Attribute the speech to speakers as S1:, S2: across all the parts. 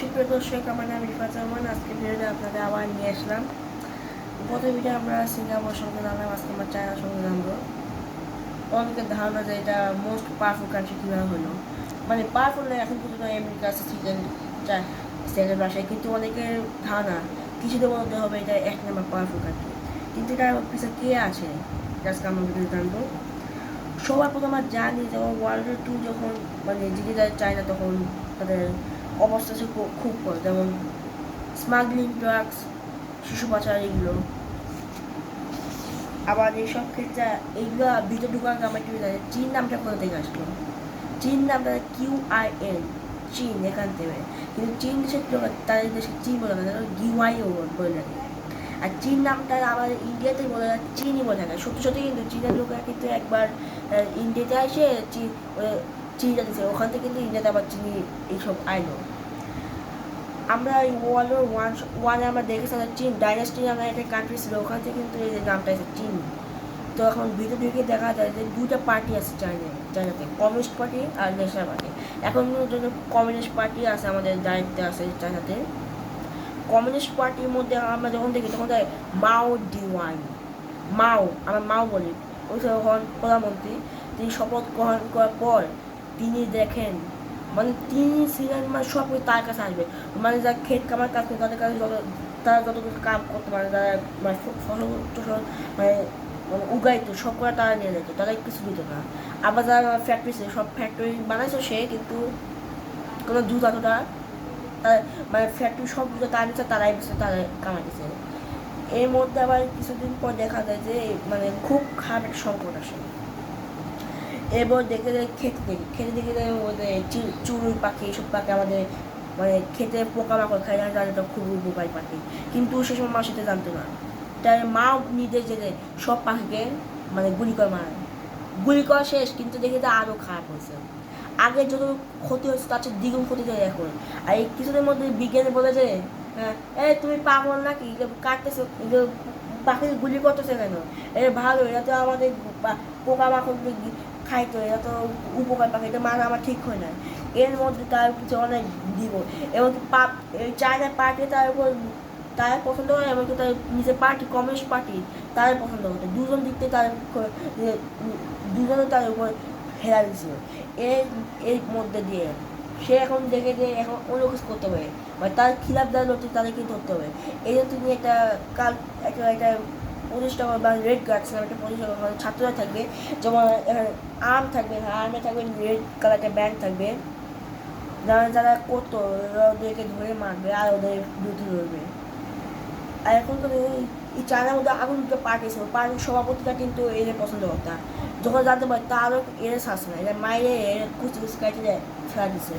S1: সুপ্রিয় দর্শক, আমার নাম রিফাত রহমান আজকে ভিডিওতে আপনাদের আবার নিয়ে আসলাম। প্রথম ভিডিও আমরা সিঙ্গাপুর সঙ্গে জানলাম, আজকে আমরা চায়নার সঙ্গে জানব। অনেকের ধারণা যে এটা মোস্ট পাওয়ারফুল কান্ট্রি কীভাবে হলো। মানে পাওয়ারফুল না, এখন পর্যন্ত আমেরিকা আছে সেকেন্ড সেকেন্ড রাশিয়া। কিন্তু অনেকের ধারণা কিছুদের মধ্যে হবে এটা এক নম্বর পাওয়ারফুল কান্ট্রি কিন্তু এটা পিছনে কে আছে? আজকে আমরা ভিডিও জানব। সবার প্রথম আমরা জানি যখন ওয়ার্ল্ড টু যখন মানে জিতে যায়, চায়না তখন তাদের অবস্থা ছিল খুব- কম যেমন স্মাগলিং ড্রাগস শিশু পাচার এগুলো। আবার এইসব ক্ষেত্রে এইগুলো ভিতরে ঢুকার আমার একটু জানি চীন নামটা কোথা থেকে আসলো? চীন নামটা কিউ আই এন চীন, এখান থেকে। কিন্তু চীন দেশের তাদের দেশে চীন বলে না তারা গিওয়াইও বলে থাকে। আর চীন নামটা আমাদের ইন্ডিয়াতে বলে না, চীনই বলে থাকে। সত্যি সত্যি কিন্তু চীনের লোকেরা কিন্তু একবার ইন্ডিয়াতে আসে চীন চীন যাচ্ছে ওখান থেকে কিন্তু ইন্ডিয়াতে আবার চিনি এইসব আইলো। আমরা এই ওয়ার্ল্ড ওয়ার ওয়ান ওয়ানে আমরা দেখেছি চীন ডাইনাস্টি নামে একটা কান্ট্রি ছিল, ওখান থেকে কিন্তু এই নামটা আছে চীন তো এখন ভিতর ঢুকে দেখা যায় যে দুইটা পার্টি আছে চায়নায় চায়নাতে কমিউনিস্ট পার্টি আর ন্যাশনাল পার্টি এখন জন্য কমিউনিস্ট পার্টি আছে আমাদের দায়িত্বে আছে চায়নাতে কমিউনিস্ট পার্টির মধ্যে আমরা যখন দেখি, তখন দেখি মাও ডিওয়ান মাও আমরা মাও বলি। ওই তখন প্রধানমন্ত্রী, তিনি শপথ গ্রহণ করার পর তিনি দেখেন। মানে তিনি ছিলেন মানে সব কিছু তার কাছে আসবে। মানে যারা ক্ষেত কামার কাজ তাদের কাছে যত তারা যত কাম করতে পারে, তারা মানে ফসল মানে মানে উগাইতো, সব করে তারা নিয়ে যেত তারা কিছু দিত না আবার যারা ফ্যাক্টরি ছিল সব ফ্যাক্টরি বানাইছে সে কিন্তু কোনো দুধ তার- মানে ফ্যাক্টরি সব জুতো তারা নিচ্ছে তারাই বেছে তারা কামাইতেছে এর মধ্যে আবার কিছুদিন পর দেখা যায় যে মানে খুব খারাপ একটা সংকট আসে। এবার দেখে যায় খেতে দেখি খেতে দেখে চুরুই পাখি এইসব পাখি আমাদের মানে খেতে পোকামাকড় খাই যায় তাদের তো খুব উপকারী পাখি। কিন্তু সে সময় মা সেটা জানতো না। তাই মা নির্দেশ যে সব পাখিকে মানে গুলি করে মারে গুলি করা শেষ, কিন্তু দেখে যায় আরও খারাপ হয়েছে। আগে যত ক্ষতি হয়েছে, তার চেয়ে দ্বিগুণ ক্ষতি হয়ে এখন। আর এই কিছুদিনের মধ্যে বিজ্ঞানী বলে যে হ্যাঁ এই তুমি পাগল নাকি? কাটতেছো পাখি গুলি করতেছে কেন? এটা ভালো এটা তো আমাদের পোকামাকড় খাইতো এটা তো উপকার পাখি এটা মারা আমার ঠিক হয় না এর মধ্যে তার কিছু অনেক দিব। এবং পাপ এই চায়না পার্টি তার উপর তার পছন্দ করে এমনকি তার নিজের পার্টি কমিউনিস্ট পার্টি তার পছন্দ করতো দুজন দিক থেকে তার দুজনে তার উপর হেরা দিছিল। এর এর মধ্যে দিয়ে সে এখন দেখে যে এখন অন্য কিছু করতে হবে মানে তার খিলাফ লড়ছে তাদেরকে ধরতে হবে। এই জন্য তিনি একটা কাল একটা একটা প্রতিষ্ঠা করবে বা রেড গার্ডস নামে একটা প্রতিষ্ঠা করবে মানে ছাত্ররা থাকবে, যেমন আর্ম থাকবে আর্মে থাকবে রেড কালারটা ব্যান্ড থাকবে। যারা যারা করতো ওদেরকে ধরে মারবে, আর ওদের বিরুদ্ধে ধরবে আর এখন তো এই- চায়নার মধ্যে আগুন দুটো পার্টি ছিল পার্টির সভাপতিটা কিন্তু এদের পছন্দ করতো না। যখন জানতে পারে, তারও এর শাস না এরা মাইরে এর কুচি কুচি কাটে যায় ফেলা দিছে।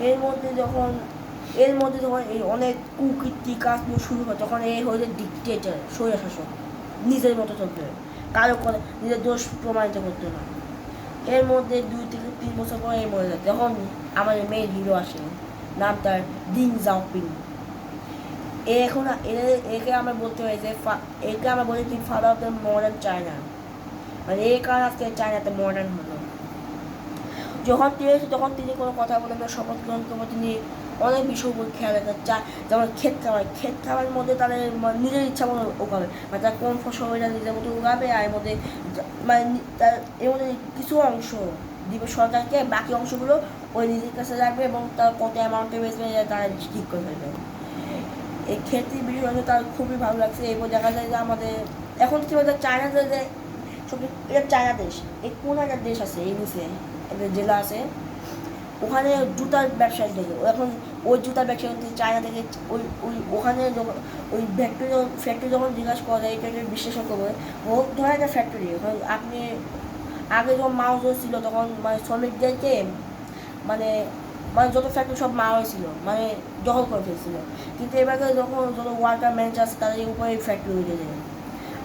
S1: এর মধ্যে যখন এর মধ্যে যখন এই অনেক কুকীর্তি কাজ শুরু হয়, তখন এই হয়ে যায় ডিকটেটার স্বৈর শাসক নিজের মতো চলতে হয়। কারও করে নিজের দোষ প্রমাণিত করতে না। এর মধ্যে দুই থেকে তিন বছর পরে এই মরে যায়। তখন আমাদের মেয়ের হিরো আসে, নাম তার দিন জাওপিং এ এখন এ- একে আমরা বলতে হয় যে একে আমরা বলি তুই father of the modern China মানে এই কারণে আজকে চায়নাতে মডার্ন হলো। যখন তিনি এসে তখন তিনি কোনো কথা বলেন না, শপথ গ্রহণ করব তিনি অনেক বিষয় উপর খেয়াল রাখেন। চা যেমন ক্ষেত খাবার ক্ষেত খাবারের মধ্যে তাদের নিজের ইচ্ছা মতো উগাবে। মানে তার কোন ফসল ওইটা নিজের মতো উগাবে আর এর মধ্যে মানে তার এর মধ্যে কিছু অংশ দিবে সরকারকে, বাকি অংশগুলো ওই নিজের কাছে রাখবে এবং তার কত অ্যামাউন্টে বেচবে এটা তারা ঠিক করে ফেলবে। এই ক্ষেত্রে বিষয়টা তার খুবই ভালো লাগছে। এরপর দেখা যায় যে আমাদের এখন কি বলতে, চায়না যে সব এটা চায়না দেশ এই কোন একটা দেশ আছে এই নিচে জেলা আছে, ওখানে জুতার ব্যবসায়ী দেখে এখন ওই জুতার ব্যবসায়ী চায়না থেকে ওই ওই, ওখানে যখন, ওই ফ্যাক্টরি যখন ফ্যাক্টরি যখন জিজ্ঞাসা করা যায় এটা বিশ্লেষণ করবে ও ধরে একটা ফ্যাক্টরি এখন আপনি, আগে যখন মাউস ছিল, তখন মানে শ্রমিকদেরকে মানে মানে যত ফ্যাক্টরি সব মাওয়া ছিল মানে দখল করে ফেলছিল। কিন্তু এবারে যখন যত ওয়ার্কার ম্যানেজার আছে, তাদের উপরে ফ্যাক্টরি উঠে যায়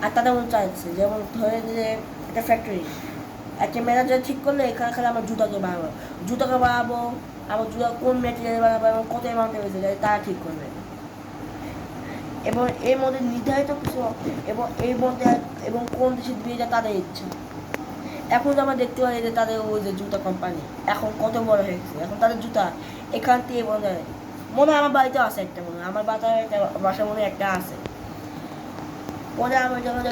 S1: আর তাদের মনে চাইছে যেমন ধরে যে একটা ফ্যাক্টরি একটা ম্যানেজার ঠিক করলে এখানে খালি আমরা জুতাকে বানাবো। জুতাকে বানাবো, আবার জুতা কোন ম্যাটেরিয়াল বানাবো এবং কত অ্যামাউন্টে বেঁচে যায় তারা ঠিক করবে। এবং এর মধ্যে নির্ধারিত কিছু এবং এর মধ্যে এবং কোন দেশে দিয়ে যায় তাদের ইচ্ছা। এখন তো আমরা দেখতে পাই যে তাদের ওই যে জুতা কোম্পানি এখন কত বড় হয়ে গেছে। এখন তাদের জুতা এখান থেকে মনে হয় মনে হয় আমার বাড়িতেও আছে একটা মনে হয়, আমার বাসায় একটা বাসা মনে একটা আছে। পরে আমার যখন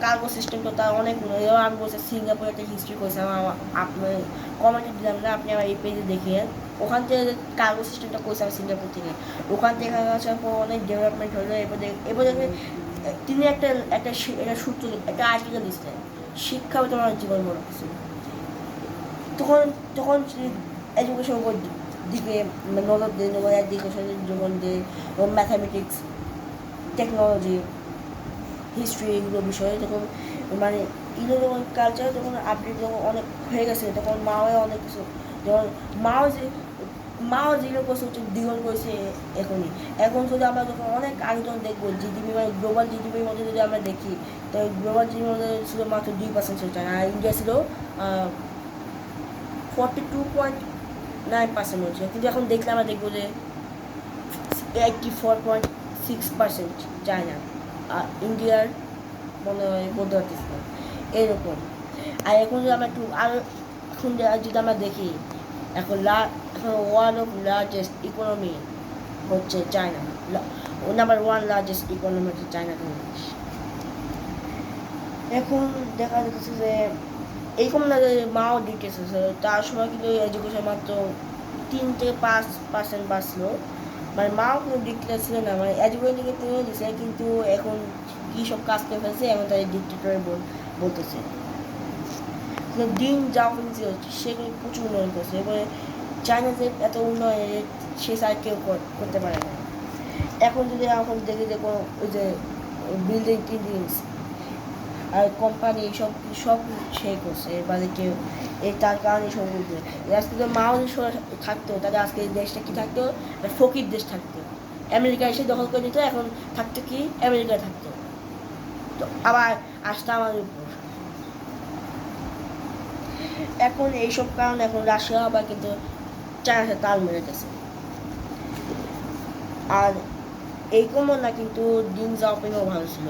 S1: কার্গো সিস্টেমটা তার অনেক। এবার আমি বলছি সিঙ্গাপুরে একটা হিস্ট্রি করেছি আমার আপনি কমেন্টে দিলাম না আপনি আমার এই পেজে দেখিয়ে ওখান থেকে কার্গো সিস্টেমটা করেছে আমি সিঙ্গাপুর থেকে। ওখান থেকে আসার পর অনেক ডেভেলপমেন্ট হলো এরপর দেখ- এরপর দেখবেন আহ, তিনি একটা একটা একটা সূত্র একটা আর্টিকেল দিচ্ছেন শিক্ষা তোমার জীবন বড় কিছু। তখন তখন এডুকেশন উপর দিকে মানে নজর দেন এডুকেশনের জীবন দেয় ম্যাথামেটিক্স টেকনোলজি হিস্ট্রি এগুলো বিষয়ে যখন মানে এগুলো যখন কালচার যখন আপডেট যখন অনেক হয়ে গেছে, তখন মাও অনেক কিছু যেমন মাও যে, মাও যেগুলো করছে হচ্ছে দ্বিগুণ করেছে এখনই। এখন যদি আমরা যখন অনেক আগে যখন দেখব জিডিপি মানে গ্লোবাল জিডিপির মধ্যে যদি আমরা দেখি, তো গ্লোবাল জিডিপির মধ্যে ছিল মাত্র দুই পার্সেন্ট ছিল আর ইন্ডিয়া ছিল forty two point nine percent হচ্ছে। কিন্তু এখন দেখলে আমরা দেখব যে eighty four point six percent China. ইন্ডিয়ার মনে হয় পারতেছি না, এরকম। আর এখন যদি আমরা একটু আর এখন যে- যদি আমরা দেখি, এখন লা, এখন ওয়ান অফ লার্জেস্ট ইকোনমি হচ্ছে China. Number one largest economy হচ্ছে চায়না এখন দেখা যাচ্ছে যে, এইরকম না যে মাও ডিটেলস আছে তার সময় কিন্তু এডুকেশন মাত্র তিন থেকে পাঁচ পার্সেন্ট বাঁচলো মানে মাও কোনো ডিক্টেটার ছিল না মানে এডুকেশন থেকে তুমি দিছে কিন্তু এখন কী সব কাজ করে ফেলছে এখন তাদের ডিক্টেটার বলতেছে। দিন যা হচ্ছে সেগুলো প্রচুর উন্নয়ন করছে, এবারে চায়না যে এত উন্নয়ন সে সাইড কেউ কর- করতে পারে না। এখন যদি এখন দেখি যে কোনো ওই যে বিল্ডিং টিল্ডিংস আর কোম্পানি সব সব সে করছে। এবারে কেউ এই তার কারণে সব আজকে যদি মাও থাকতো, তাহলে আজকে এই দেশটা কি থাকতো? ফকির দেশ থাকতো। আমেরিকা এসে দখল করে নিত, এখন থাকতো কি? আমেরিকায় থাকতো। তো আবার আসতো আমাদের উপর। এখন এইসব কারণে এখন রাশিয়া আবার কিন্তু চায়নার সাথে তাল মেরে গেছে। আর এইরকমও না, কিন্তু দিন জাওপিংও ভালো ছিল।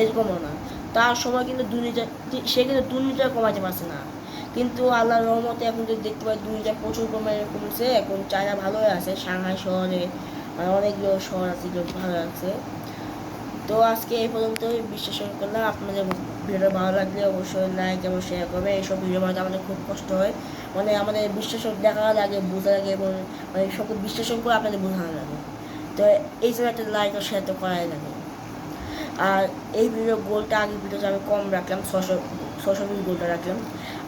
S1: এরকমও না। তার সময় কিন্তু দুর্নীতি সে কিন্তু দুর্নীতি কমাতে পারছে না। কিন্তু আল্লাহর রহমতে এখন যদি দেখতে পাই দুর্নীতি প্রচুর কমে কমছে। এখন চায়না ভালো হয়ে আছে, সাংহাই শহরে মানে অনেকগুলো শহর আছে যেগুলো ভালো আছে তো আজকে এই পর্যন্তই। বিশ্লেষণ করলাম আপনাদের ভিডিও ভালো লাগলে অবশ্যই লাইক এবং শেয়ার করবে এইসব ভিডিও বানাতে আমাদের খুব কষ্ট হয়। মানে আমাদের বিশ্লেষণ দেখার আগে বোঝা লাগে এবং মানে সব বিশ্লেষণ করে আপনাদের বোঝানো লাগে। তো এই জন্য একটা লাইক ও শেয়ার তো করাই লাগে। আর এই ভিডিও গোলটা আগের ভিডিওতে আমি কম রাখলাম, ছশো ছশো বিশ গোলটা রাখলাম।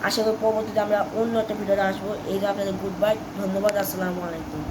S1: আশা করি পরবর্তীতে আমরা অন্য একটা ভিডিওতে আসব। এই আপনাদের গুড বাই ধন্যবাদ, আসসালামু আলাইকুম।